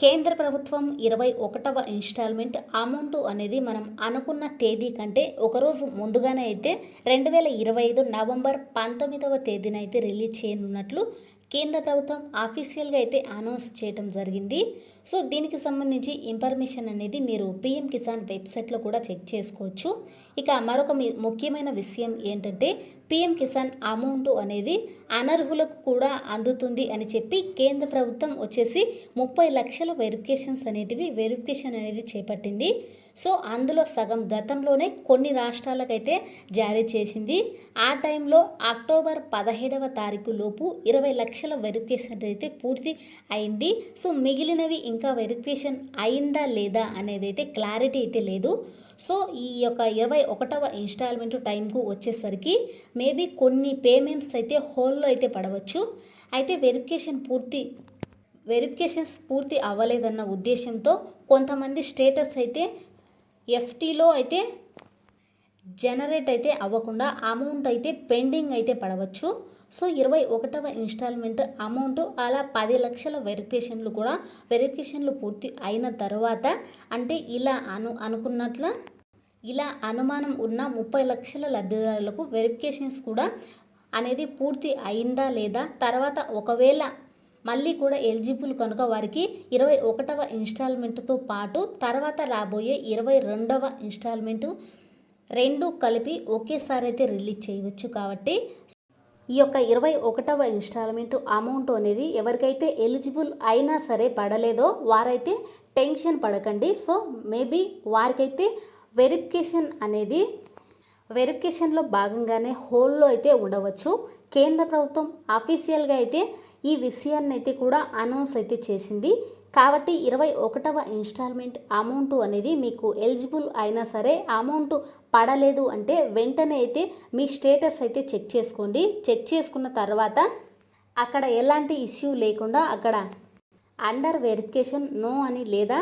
కేంద్ర ప్రభుత్వం ఇరవై ఒకటవ ఇన్స్టాల్మెంట్ అమౌంట్ అనేది మనం అనుకున్న తేదీ కంటే ఒకరోజు ముందుగానే అయితే రెండు వేల ఇరవై ఐదు నవంబర్ పంతొమ్మిదవ తేదీన అయితే రిలీజ్ చేయనున్నట్లు కేంద్ర ప్రభుత్వం ఆఫీషియల్గా అయితే అనౌన్స్ చేయడం జరిగింది. సో దీనికి సంబంధించి ఇన్ఫర్మేషన్ అనేది మీరు పిఎం కిసాన్ వెబ్సైట్లో కూడా చెక్ చేసుకోవచ్చు. ఇక మరొక ముఖ్యమైన విషయం ఏంటంటే పిఎం కిసాన్ అమౌంట్ అనేది అనర్హులకు కూడా అందుతుంది అని చెప్పి కేంద్ర ప్రభుత్వం వచ్చేసి ముప్పై లక్షల వెరిఫికేషన్స్ అనేటివి వెరిఫికేషన్ అనేది చేపట్టింది. సో అందులో సగం గతంలోనే కొన్ని రాష్ట్రాలకైతే జారీ చేసింది. ఆ టైంలో అక్టోబర్ పదిహేడవ తారీఖు లోపు ఇరవై లక్షల వెరిఫికేషన్ అయితే పూర్తి అయింది. సో మిగిలినవి ఇంకా వెరిఫికేషన్ అయిందా లేదా అనేది అయితే క్లారిటీ అయితే లేదు. సో ఈ యొక్క ఇరవై ఒకటవ ఇన్స్టాల్మెంట్ టైంకు వచ్చేసరికి మేబీ కొన్ని పేమెంట్స్ అయితే హోల్లో అయితే పడవచ్చు. అయితే వెరిఫికేషన్ పూర్తి వెరిఫికేషన్స్ పూర్తి అవ్వలేదన్న ఉద్దేశంతో కొంతమంది స్టేటస్ అయితే ఎఫ్టీలో అయితే జనరేట్ అయితే అవ్వకుండా అమౌంట్ అయితే పెండింగ్ అయితే పడవచ్చు. సో ఇరవై ఒకటవ ఇన్స్టాల్మెంట్ అమౌంట్ అలా పది లక్షల వెరిఫికేషన్లు కూడా వెరిఫికేషన్లు పూర్తి అయిన తర్వాత అంటే ఇలా అను అనుకున్నట్ల ఇలా అనుమానం ఉన్న ముప్పై లక్షల లబ్ధిదారులకు వెరిఫికేషన్స్ కూడా అనేది పూర్తి అయిందా లేదా? తర్వాత ఒకవేళ మళ్ళీ కూడా ఎలిజిబుల్ కనుక వారికి ఇరవై ఒకటవ ఇన్స్టాల్మెంట్తో పాటు తర్వాత రాబోయే ఇరవై రెండవ ఇన్స్టాల్మెంటు రెండు కలిపి ఒకేసారి అయితే రిలీజ్ చేయవచ్చు కాబట్టి ఈ యొక్క ఇరవై ఒకటవ ఇన్స్టాల్మెంట్ అమౌంట్ అనేది ఎవరికైతే ఎలిజిబుల్ అయినా సరే పడలేదో వారైతే టెన్షన్ పడకండి. సో మేబీ వారికైతే వెరిఫికేషన్ అనేది వెరిఫికేషన్లో భాగంగానే హోల్లో అయితే ఉండవచ్చు. కేంద్ర ప్రభుత్వం అఫీషియల్గా అయితే ఈ విషయాన్ని అయితే కూడా అనౌన్స్ అయితే చేసింది. కాబట్టి ఇరవై ఒకటవ ఇన్స్టాల్మెంట్ అమౌంట్ అనేది మీకు ఎలిజిబుల్ అయినా సరే అమౌంట్ పడలేదు అంటే వెంటనే అయితే మీ స్టేటస్ అయితే చెక్ చేసుకోండి. చెక్ చేసుకున్న తర్వాత అక్కడ ఎలాంటి ఇష్యూ లేకుండా అక్కడ అండర్ వెరిఫికేషన్ నో అని లేదా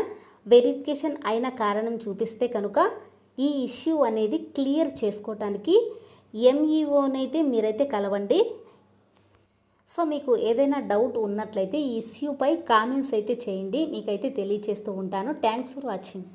వెరిఫికేషన్ అయిన కారణం చూపిస్తే కనుక ఈ ఇష్యూ అనేది క్లియర్ చేసుకోవటానికి ఎంఈఓనైతే మీరైతే కలవండి. సో మీకు ఏదైనా డౌట్ ఉన్నట్లయితే ఈ ఇష్యూపై కామెంట్స్ అయితే చేయండి. మీకైతే తెలియచేస్తూ ఉంటాను. Thanks for watching.